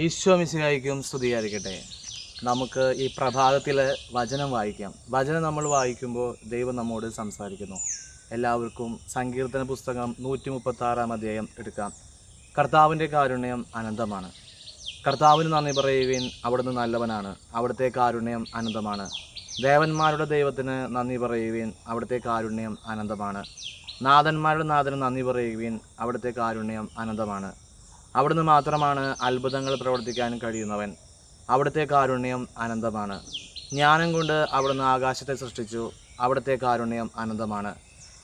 ഈശോ മിസിനായിരിക്കും സ്തുതിയായിരിക്കട്ടെ. നമുക്ക് ഈ പ്രഭാതത്തിൽ വചനം വായിക്കാം. വചനം നമ്മൾ വായിക്കുമ്പോൾ ദൈവം നമ്മോട് സംസാരിക്കുന്നു. എല്ലാവർക്കും സങ്കീർത്തന പുസ്തകം നൂറ്റി മുപ്പത്തി ആറാം അധ്യായം എടുക്കാം. കർത്താവിന്റെ കാരുണ്യം അനന്തമാണ്. കർത്താവിന് നന്ദി പറയുവിൻ അവിടുന്ന് നല്ലവനാണ്. അവിടുത്തെ കാരുണ്യം അനന്തമാണ്. ദേവന്മാരുടെ ദൈവത്തിന് നന്ദി പറയുവിൻ അവിടുത്തെ കാരുണ്യം അനന്തമാണ്. നാഥന്മാരുടെ നാഥന് നന്ദി പറയുവിൻ അവിടുത്തെ കാരുണ്യം അനന്തമാണ്. അവിടുന്ന് മാത്രമാണ് അത്ഭുതങ്ങൾ പ്രവർത്തിക്കാൻ കഴിയുന്നവൻ. അവിടുത്തെ കാരുണ്യം അനന്തമാണ്. ജ്ഞാനം കൊണ്ട് അവിടുന്ന് ആകാശത്തെ സൃഷ്ടിച്ചു. അവിടുത്തെ കാരുണ്യം അനന്തമാണ്.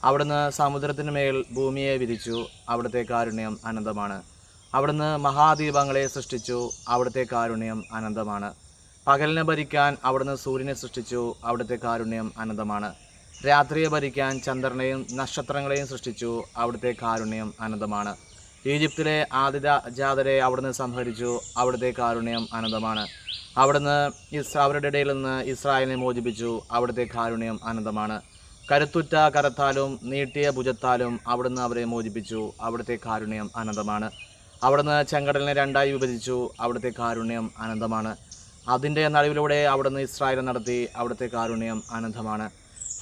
അവിടുന്ന് സമുദ്രത്തിന് മേൽ ഭൂമിയെ വിരിച്ചു. അവിടുത്തെ കാരുണ്യം അനന്തമാണ്. അവിടുന്ന് മഹാദീപങ്ങളെ സൃഷ്ടിച്ചു. അവിടുത്തെ കാരുണ്യം അനന്തമാണ്. പകലിനെ ഭരിക്കാൻ അവിടുന്ന് സൂര്യനെ സൃഷ്ടിച്ചു. അവിടുത്തെ കാരുണ്യം അനന്തമാണ്. രാത്രിയെ ഭരിക്കാൻ ചന്ദ്രനെയും നക്ഷത്രങ്ങളെയും സൃഷ്ടിച്ചു. അവിടുത്തെ കാരുണ്യം അനന്തമാണ്. ഈജിപ്തിലെ ആദിത ജാതരെ അവിടുന്ന് സംഹരിച്ചു. അവിടുത്തെ കാരുണ്യം അനന്തമാണ്. അവിടുന്ന് ഇസ് അവരുടെ ഇടയിൽ നിന്ന് ഇസ്രായേലിനെ മോചിപ്പിച്ചു. അവിടുത്തെ കാരുണ്യം അനന്തമാണ്. കരുത്തുറ്റ കരത്താലും നീട്ടിയ ഭുജത്താലും അവിടുന്ന് അവരെ മോചിപ്പിച്ചു. അവിടുത്തെ കാരുണ്യം അനന്തമാണ്. അവിടുന്ന് ചെങ്കടലിനെ രണ്ടായി വിഭജിച്ചു. അവിടുത്തെ കാരുണ്യം അനന്തമാണ്. അതിന്റെ നടുവിലൂടെ അവിടുന്ന് ഇസ്രായേൽ നടത്തി അവിടുത്തെ കാരുണ്യം അനന്തമാണ്.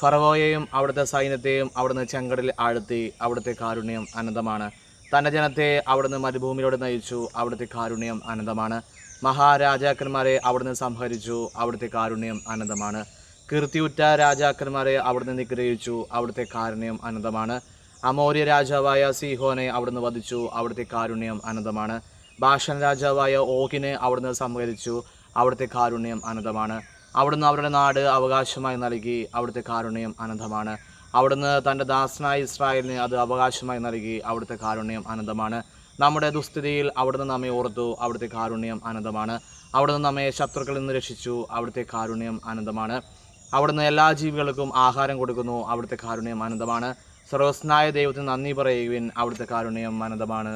ഫറവോയെയും അവിടുത്തെ സൈന്യത്തെയും അവിടുന്ന് ചെങ്കടലിൽ ആഴ്ത്തി അവിടുത്തെ കാരുണ്യം അനന്തമാണ്. തന്റെ ജനത്തെ അവിടുന്ന് മരുഭൂമിയിലൂടെ നയിച്ചു. അവിടുത്തെ കാരുണ്യം അനന്തമാണ്. മഹാരാജാക്കന്മാരെ അവിടുന്ന് സംഹരിച്ചു. അവിടുത്തെ കാരുണ്യം അനന്തമാണ്. കീർത്തിയുറ്റ രാജാക്കന്മാരെ അവിടുന്ന് നിഗ്രഹിച്ചു. അവിടുത്തെ കാരുണ്യം അനന്തമാണ്. അമോര്യ രാജാവായ സീഹോനെ അവിടുന്ന് വധിച്ചു. അവിടുത്തെ കാരുണ്യം അനന്തമാണ്. ഭാഷൻ രാജാവായ ഓഹിനെ അവിടുന്ന് സംഹരിച്ചു. അവിടുത്തെ കാരുണ്യം അനന്തമാണ്. അവിടുന്ന് അവരുടെ നാട് അവകാശമായി നൽകി. അവിടുത്തെ കാരുണ്യം അനന്തമാണ്. അവിടുന്ന് തന്റെ ദാസനായ ഇസ്രായേലിന് അത് അവകാശമായി നൽകി അവിടുത്തെ കാരുണ്യം അനന്തമാണ്. നമ്മുടെ ദുസ്ഥിതിയിൽ അവിടുന്ന് നമ്മെ ഓർത്തു അവിടുത്തെ കാരുണ്യം അനന്തമാണ്. അവിടുന്ന് നമ്മെ ശത്രുക്കളിൽ നിന്ന് രക്ഷിച്ചു അവിടുത്തെ കാരുണ്യം അനന്തമാണ്. അവിടുന്ന് എല്ലാ ജീവികൾക്കും ആഹാരം കൊടുക്കുന്നു അവിടുത്തെ കാരുണ്യം അനന്തമാണ്. സർവസ്നായ ദൈവത്തിന് നന്ദി പറയുവിൻ അവിടുത്തെ കാരുണ്യം അനന്തമാണ്.